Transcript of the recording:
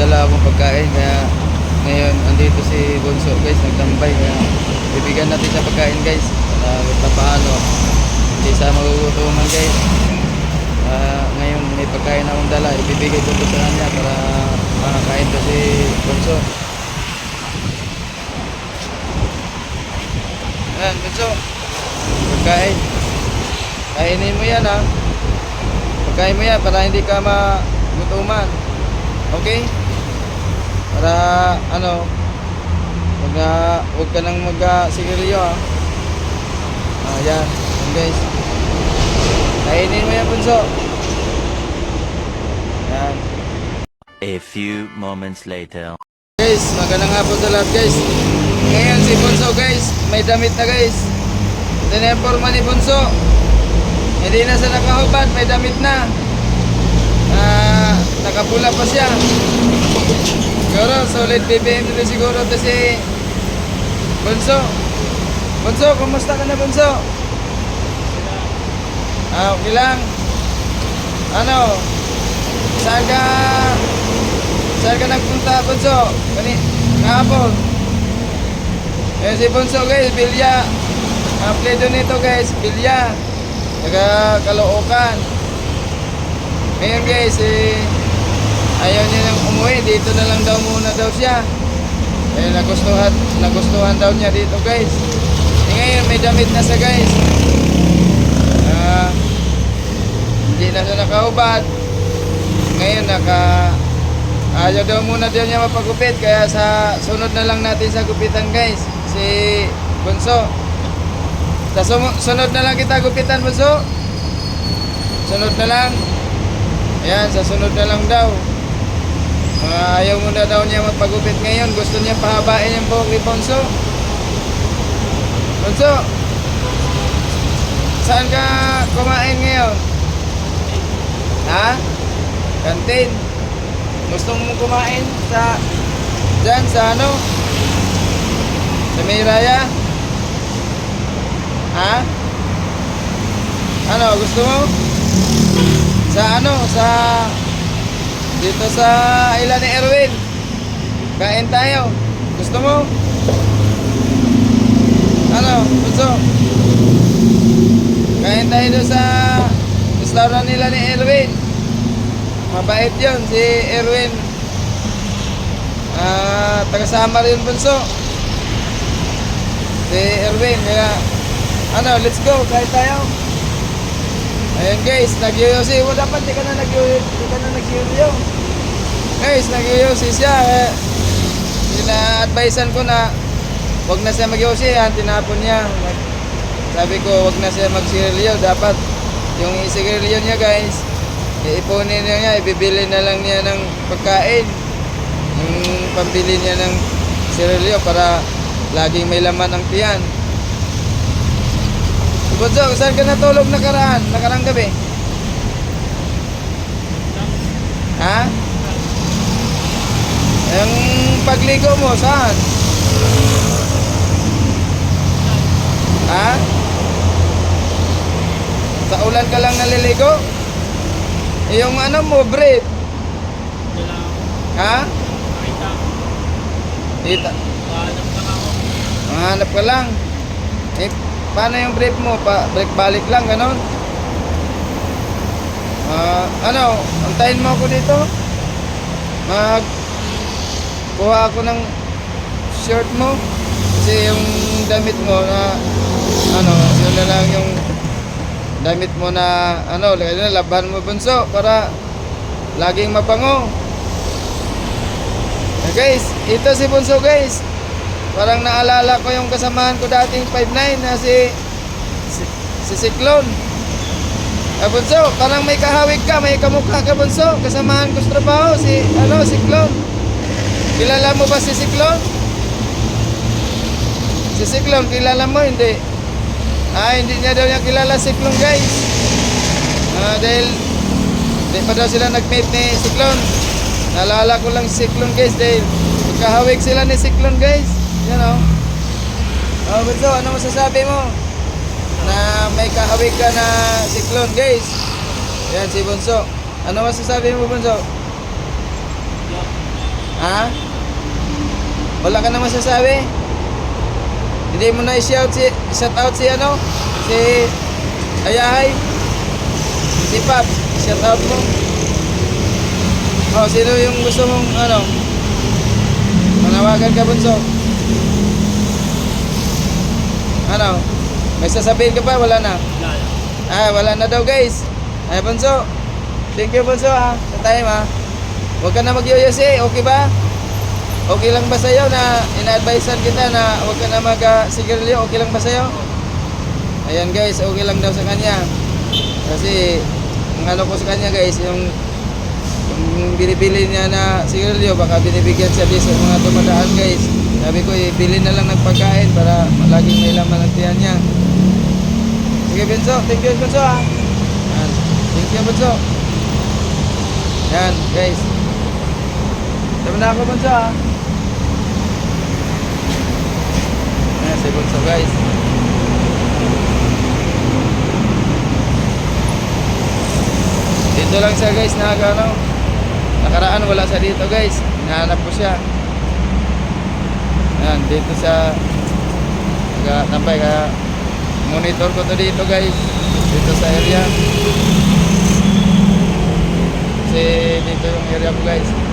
dala akong pagkain kaya ngayon andito si Bonso guys nagtambay kaya bibigyan natin siya pagkain guys uh, paano hindi siya magugutuman guys. Ah, ngayon may pagkain akong dala ibibigay ko sa kanya para makakain to si Bonso Ayan, Bonso pagkain. Kainin mo yan ha? Pagkain mo yan para hindi ka magutuman. Okay para ano wag na wag ka nang mag uh, sigarilyo ha ah. Yan yan guys. Kainin mo yan bunso. Yan A few moments later. guys magandang hapon sa lahat guys. Ngayon si bunso guys may damit na guys. Tinemporma ni bunso. Hindi na siya nakahubad may damit na. ah nakapula pa siya. Siguro solid BBM dito siguro to si bunso. Bunso kumusta ka na bunso? Ah okay lang. Ano? Saan ka? Saan ka nagpunta bunso? Kani kahapon. Eh si bunso guys bilya. Ang pledo nito guys bilya. Taga kalookan ngayon guys eh ayaw niya nang umuwi. Dito na lang daw muna daw siya. Eh nagustuhan nagustuhan daw niya dito guys. Eh, ngayon may damit na siya guys. Ah hindi na siya nakaubad ngayon naka ayaw daw muna daw niya mapagupit. Kaya sa sunod na lang natin sa gupitan guys. Si Bunso. Sa sunod na lang kita gupitan Bunso. Sunod na lang. Ayan sa sunod na lang daw Ah, ayaw muna daw niya magpagupit ngayon gusto niya pahabain yung buhok ni Bunso Bunso saan ka kumain ngayon? Ha? Kantin. Gusto mo kumain sa dyan sa ano? Sa may raya? Ha? Ano, gusto mo? Sa ano? Sa dito sa ilan ni Erwin. Kain tayo. Gusto mo? Ano, gusto? Kain tayo doon sa restaurant nila ni Erwin. Mabait yun, si Erwin. Ah, taga-sama rin bunso. Si Erwin, kaya ano, let's go, kain tayo. Ayun guys, nag-yoyosi. Wala pa, di ka na nag-yoyosi. Di na nag-yoyo. Guys, nag-yoyosi siya. Eh, Sina-advisean ko na wag na siya mag-yoyosi. Yan, tinapon niya. Sabi ko, wag na siya mag-sigarilyo. Dapat yung isigarilyo niya guys, iipunin na niya, ibibili na lang niya ng pagkain. Yung pambili niya ng sigarilyo para laging may laman ang tiyan. Bunso, saan ka natulog nakaraan? Nakarang gabi? Ha? Yung pagligo mo, saan? Ha? Sa ulan ka lang naliligo? Yung ano mo, brief? Ha? Dita. Hanap ka lang. Eh, paano yung brief mo? Pa, break balik lang, ganon? Ah, ano, antayin mo ako dito? Mag kuha ako ng shirt mo kasi yung damit mo na ano, yun na lang yung damit mo na ano, laban mo bunso para laging mabango. Eh, guys, ito si Bunso guys. Parang naalala ko yung kasamahan ko dating 5'9 na si si, si Cyclone. Eh, parang may kahawig ka, may kamukha ka Bunso. Kasamahan ko sa trabaho si ano, Cyclone. Kilala mo ba si Cyclone? Si Cyclone, kilala mo? Hindi. Ah, hindi niya daw niya kilala si Cyclone guys. Ah, dahil hindi pa daw sila nag-meet ni Cyclone. Naalala ko lang si Cyclone guys dahil magkahawig sila ni Cyclone guys. Yan o. Oh, Bunso, ano masasabi mo? Na may kahawig ka na Cyclone guys. Yan si Bunso. Ano masasabi mo Bunso? Ha? Wala ka na masasabi? Hindi mo na i-shout si, shout out si ano? Si Ayahay? Si Pap, shout out mo. Oh, sino yung gusto mong ano? Manawagan ka bunso. Ano? May sasabihin ka pa? Wala na? Ah, wala na daw guys. Ay, bunso. Thank you bunso ha. Sa time ha. Huwag ka na mag-yoyosi. Okay ba? Okay lang ba sa'yo na ina-advisean kita na huwag ka na mag-sigarilyo? Okay lang ba sa'yo? Ayan guys, okay lang daw sa kanya. Kasi, ang ano ko sa kanya guys, yung yung binibili niya na sigarilyo, baka binibigyan siya sa mga dumadaan guys. Sabi ko, ibili na lang ng pagkain para laging may laman ang tiyan niya. Sige, Benzo. Thank you, Benzo, ha. Yan. Thank you, Benzo. Yan, guys. Tama na ako, Benzo, ha. Yan, si Benzo, guys. Dito lang siya, guys, na ano. Nakaraan, wala siya dito, guys. Hinahanap ko siya. Yan, dito siya. Nagtatambay, kaya monitor ko to dito guys. Dito sa area. Kasi dito yung area ko guys